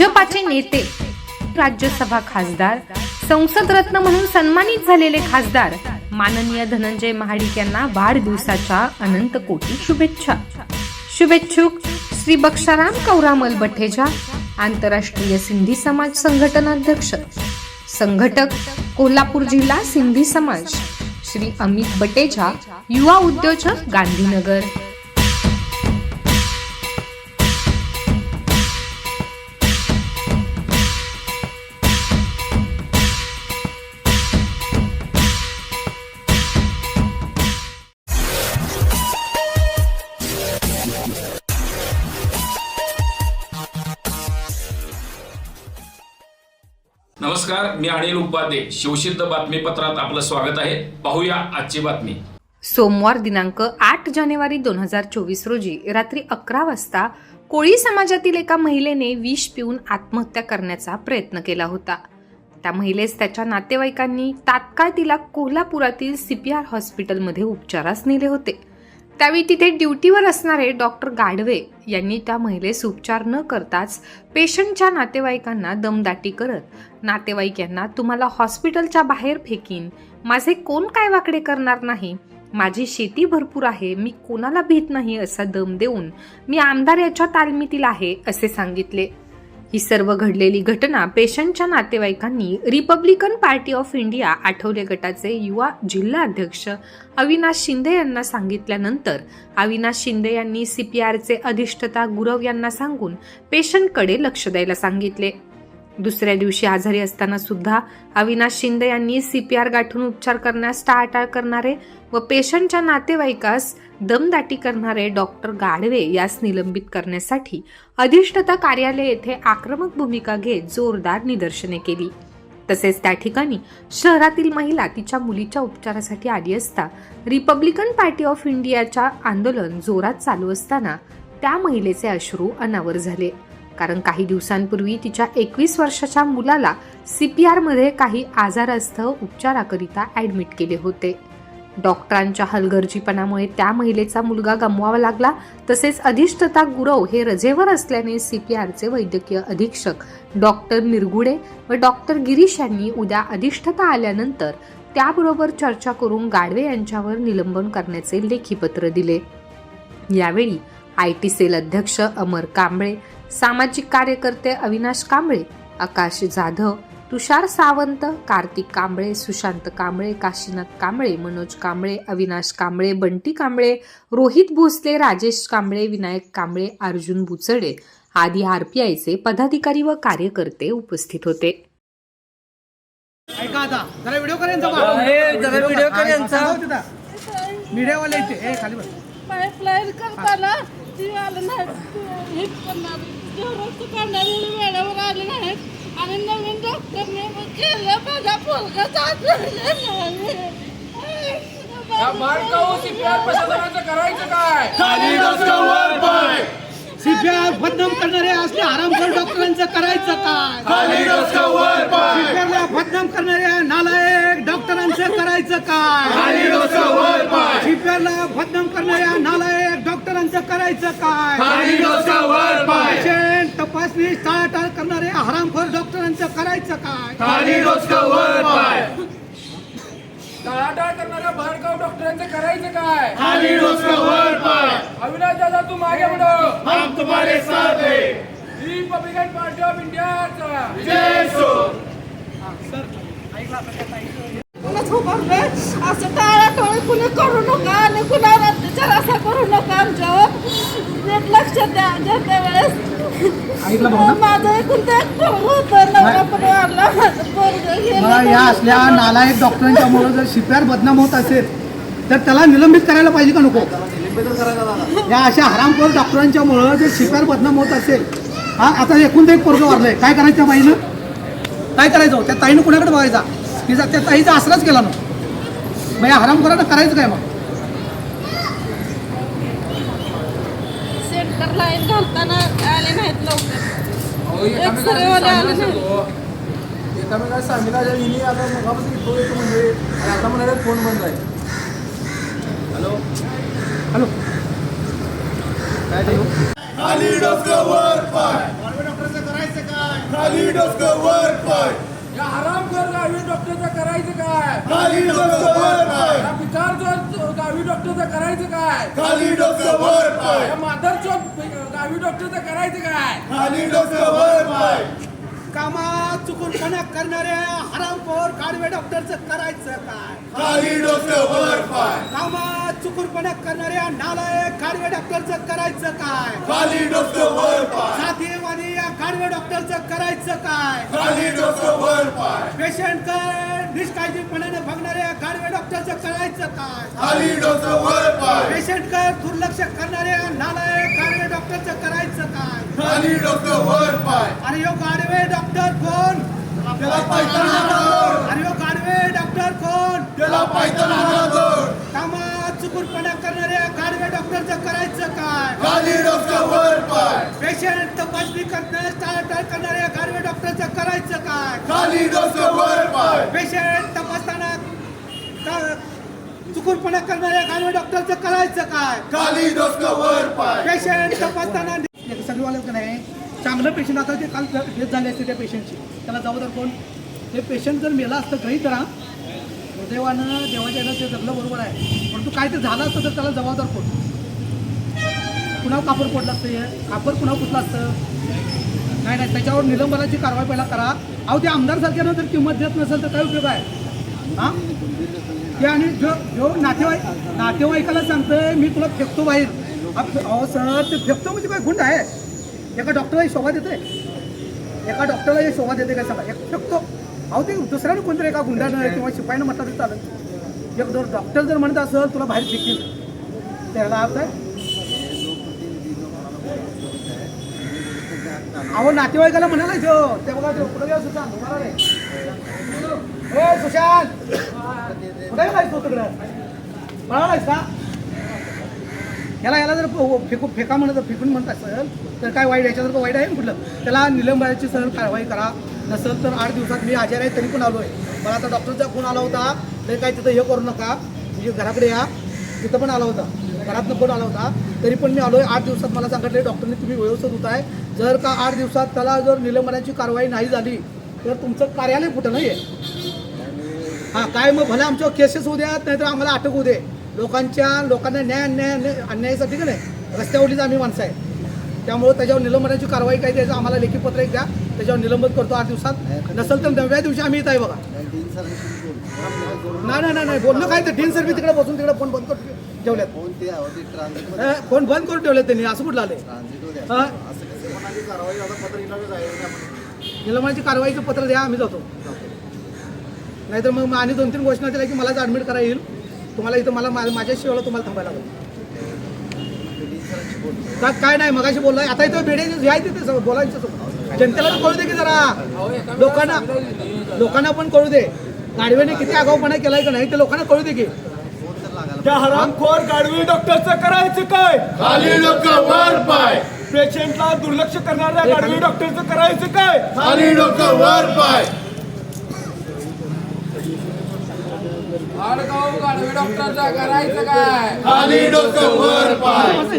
भाजपाचे नेते राज्यसभा खासदार संसद रत्न म्हणून सन्मानित झालेले खासदार माननीय धनंजय महाडिक यांना वाढदिवसाच्या अनंत कोटी शुभेच्छा. शुभेच्छुक श्री बक्षाराम कौरामल बठेजा आंतरराष्ट्रीय सिंधी समाज संघटनाध्यक्ष संघटक कोल्हापूर जिल्हा सिंधी समाज श्री अमित बटेजा युवा उद्योजक गांधीनगर नमस्कार मी अनिल उपाध्ये. शिवसिद्ध बातमीपत्रात आपलं स्वागत आहे. पाहूया आजची बातमी. सोमवार दिनांक आठ जानेवारी दोन हजार चोवीस रोजी रात्री अकरा वाजता कोळी समाजातील एका महिलेने विष पिऊन आत्महत्या करण्याचा प्रयत्न केला होता. त्या महिलेस त्याच्या नातेवाईकांनी तात्काळ तिला कोल्हापुरातील सीपीआर हॉस्पिटलमध्ये उपचारास नेले होते. त्यावेळी तिथे ड्युटीवर असणारे डॉक्टर गाढवे यांनी त्या महिलेस उपचार न करताच पेशंटच्या नातेवाईकांना दमदाटी करत नातेवाईक यांना तुम्हाला हॉस्पिटलच्या बाहेर फेकीन. माझे कोण काय वाकडे करणार नाही? माझी शेती भरपूर आहे. मी कोणाला भीत नाही असा दम देऊन मी आमदार याच्या तालमीतील आहे असे सांगितले. ही सर्व घडलेली घटना पेशंटच्या नातेवाईकांनी republican party of India Athawale गटाचे युवा जिल्हा अध्यक्ष अविनाश शिंदे यांना सांगितल्यानंतर अविनाश शिंदे यांनी सीपीआरचे अधिष्ठता गुरव यांना सांगून पेशंटकडे लक्ष द्यायला सांगितले. दुसऱ्या दिवशी आजारी असताना सुद्धा अविनाश शिंदे यांनी सीपीआर गाठून उपचार करण्यास टाळाटाळ करणारे व पेशंटच्या नातेवाईकास दमदाटी करणारे डॉक्टर गाढवे यास निलंबित करण्यासाठी अधिष्ठता कार्यालय येथे आक्रमक भूमिका घेत जोरदार निदर्शने केली. तसेच त्या ठिकाणी शहरातील महिला तिच्या मुलीच्या उपचारासाठी आली असता रिपब्लिकन पार्टी ऑफ इंडियाच्या आंदोलन जोरात चालू असताना त्या महिलेचे अश्रू अनावर झाले. कारण काही दिवसांपूर्वी तिच्या एकवीस वर्षाच्या मुलाला सी पी आरमध्ये काही आजारास्तव उपचाराकरिता ॲडमिट केले होते. डॉक्टरांच्या हलगर्जीपणामुळे त्या महिलेचा मुलगा गमवावा लागला तसेच अधिष्ठता गुरव हे रजेवर असल्याने सी पी आरचे वैद्यकीय अधीक्षक डॉक्टर निरगुडे व डॉक्टर गिरीश यांनी उद्या अधिष्ठता आल्यानंतर त्याबरोबर चर्चा करून गाडवे यांच्यावर निलंबन करण्याचे लेखी पत्र दिले. यावेळी आय टी सेल अध्यक्ष अमर कांबळे सामाजिक कार्यकर्ते अविनाश कांबळे आकाश जाधव तुषार सावंत कार्तिक कांबळे सुशांत कांबळे काशीनाथ कांबळे मनोज कांबळे अविनाश कांबळे बंटी कांबळे रोहित भोसले राजेश कांबळे विनायक कांबळे अर्जुन बुचडे आदी आरपीआयचे पदाधिकारी व कार्यकर्ते उपस्थित होते ऐका आता जरा व्हिडिओ कर यांचा बा. ए, जरा व्हिडिओ कर यांचा. सांगा हो तिथं. मीडियावाले इथे ए खाली बस पाईपलाईन करताना ती आलं हे जेवढं वेळेवर आले नाहीत. आणि नवीन डॉक्टरने मग केलं माझा पोरगा जात सीपीआर बदनाम करणारे असले आरामखोर डॉक्टरांचं करायचं काय? सीपीआरला बदनाम करणाऱ्या नालायक डॉक्टरांचं करायचं काय? सीपीआरला बदनाम करणाऱ्या नालायक डॉक्टरांचं करायचं काय? पेशंट तपासणी टाळाटाळ करणाऱ्या हरामखोर डॉक्टरांचं करायचं काय? टाळाटाळ करणाऱ्या भडकाव डॉक्टरांचं करायचं काय? अविनाश दादा तू मागे म्हणो हम तुम्हारे साथ रिपब्लिकन पार्टी ऑफ इंडियाचा. असं टाळाटोळ कुणी करू नका आणि कुणाला अत्याचार असा करू नका आमच्यावर. नीट लक्ष द्या ज्या वेळेस माझं एकूण ते एक पोरग होतं. नवरा पण वारला माझं पोरग या असल्या नालायक डॉक्टरांच्यामुळे जर शिप्यार बदनाम होत असेल तर त्याला निलंबित करायला पाहिजे का नको? या अशा हरामखोर डॉक्टरांच्यामुळं जर शिप्यार बदनाम होत असेल हा आता एकूण एक पोरगं वारलंय काय करायचं त्या बाईनं? काय करायचं? हो? त्या ताईनं कुणाकडे बघायचा? तिचा त्या ताईचा आसराच केला ना मग या हरामखोरानं करायचं काय मग? सेंटर लाईन घालताना आले नाहीत लवकर. एक्सरेवाले आले नाहीत. एकामेका सांगितलं हिने आता मगापासून तो येतो म्हणजे आणि आता म्हणाले फोन बंद आहे. हॅलो? हॅलो? काय ते? डॉक्टरचं करायचं काय? खाली डोसकं वर पाय या करायचं काय गावी डॉक्टरचं करायचं काय? खाली डोसकं वर पाय या माधर गावी डॉक्टरचं करायचं काय? खाली डोसकं वर पाय कामात चुकूनपणा करणाऱ्या हरामखोर गाडवे डॉक्टरचं करायचं काय? खाली डोसकं वर चुकूनपणा करणाऱ्या नालायक गाडवे डॉक्टरचं करायचं काय? खाली डोसकं वर पाय. साथीवादी या गाडवे डॉक्टरचं करायचं काय? खाली वर पाय. पेशंट निष्काळजीपणाने बघणाऱ्या गाडवे डॉक्टरचं करायचं काय? खाली वर पाय. पेशंट दुर्लक्ष करणाऱ्या नालायक गाडवे डॉक्टरचं करायचं काय? खाली वर पाय. आणि यो गाडवे डॉक्टर कोण? जोड आणि यो गाडवे डॉक्टर कोण? त्याला पायताना जोड कामात चुकूनपणा करणाऱ्या गाडवे डॉक्टरचं करायचं काय? खाली वर पाय. पेशंट तपासणी करण्यास टाळाटाळ करणाऱ्या गाडवे डॉक्टरचं करायचं काय? खाली वर पाय. पेशंट तपासताना चुकूनपणा करणाऱ्या गाडवे डॉक्टरचं करायचं काय? खाली वर पाय. पेशंट तपासताना सगळीवाले का नाही. चांगलं पेशंट आता ते काल डेथ झाले असते त्या पेशंटची त्याला जबाबदार कोण? ते पेशंट जर मेला असतं काही तर दुर्दैवानं देवाच्या ते जगलं बरोबर आहे. परंतु काय ते झालं असतं तर त्याला जबाबदार कोण? कुणावर कापड पडलं असतं हे? कापड कुणावर कुठलं असतं? नाही नाही त्याच्यावर निलंबनाची कारवाई पहिला करा. अहो ते आमदारसारख्यानं जर किंमत देत नसेल तर काय उपयोग आहे? हां? ते आणि जो जो नातेवाईक नातेवाईकाला सांगतोय मी तुला फेकतो बाहेर. अहो सर ते फेकतो म्हणजे काय गुंड आहे? एका डॉक्टरला शोभा देते एका डॉक्टरला शोभा देते काय सांगा एक फेकतो. अहो ते दुसऱ्यानं कोणतरी एका गुंडानं किंवा शिपाईनं म्हटलं तरी चालेल. एक जर डॉक्टर जर म्हणत असेल तुला बाहेर फेकील. त्याला अर्थ आहे? अहो नातेवाईकाला म्हणाला जो ते बघा ते पुढे गेला सुशांत. रे. ए सुशांत. कुठे गेलायस तू तिकडं? पळालायस का? याला याला जर फेकू फेका म्हणत फेकून म्हणत असेल तर काय वाईट याच्यासारखं वाईट आहे? म्हटलं कुठलं त्याला निलंबनाची सर कारवाई करा. नसेल तर आठ दिवसात मी आजार आहे तरी पण आलो आहे मला आता डॉक्टरचा फोन आला होता. तरी काय तिथं हे करू नका. म्हणजे घराकडे या. तिथं पण आला होता. घरातनं फोन आला होता. तरी पण मी आलो आहे आठ दिवसात मला सांगितले डॉक्टरने तुम्ही व्यवस्थित होत आहे जर का आठ दिवसात त्याला जर निलंबनाची कारवाई नाही झाली तर तुमचं कार्यालय कुठं नाही आहे हां काय मग भले आमच्यावर केसेस होऊ द्यात नाहीतर आम्हाला अटक होऊ दे. लोकांच्या लोकांना न्याय अन्याय अन्याय- अन्यायासाठी का नाही? रस्त्यावरलीच आम्ही माणसं आहे. त्यामुळे त्याच्यावर निलंबनाची कारवाई काय द्यायचं आम्हाला लेखी पत्र एक द्या. त्याच्यावर निलंबन करतो आठ दिवसात. नसेल तर नवव्या दिवशी आम्ही येत आहे बघा. नाही नाही नाही नाही बोललो काय तर डीन सर्व्हिस तिकडे बसून तिकडे फोन बंद करून ठेवल्यात फोन बंद करून ठेवले त्यांनी असं कुठलं आले? निलंबनाची कारवाईचं पत्र द्या आम्ही जातो. नाहीतर मग आणि दोन तीन घोषणा दिल्या की मलाच ॲडमिट करा येईल. तुम्हाला इथं मला मा- माझ्या शिवाला तुम्हाला थांबायला लागेल. का- काय नाही मगाशी बोललाय. आता इथं जे आहे तिथे सगळं बोलायचं. जनतेला तर कळू दे की जरा. लोकांना लोकांना पण कळू दे. गाडवेने किती आगाऊपणा केलाय का नाही ते लोकांना कळू दे की. त्या हरामखोर गाडवी डॉक्टरचं करायचं काय? खाली डोसकं वर पाय. पेशंटला दुर्लक्ष करणाऱ्या गाडवी डॉक्टरचं करायचं काय? खाली डोसकं वर पाय. आडगाव गाडवे डॉक्टरचा करायचं काय? खाली डोकं वर पाय.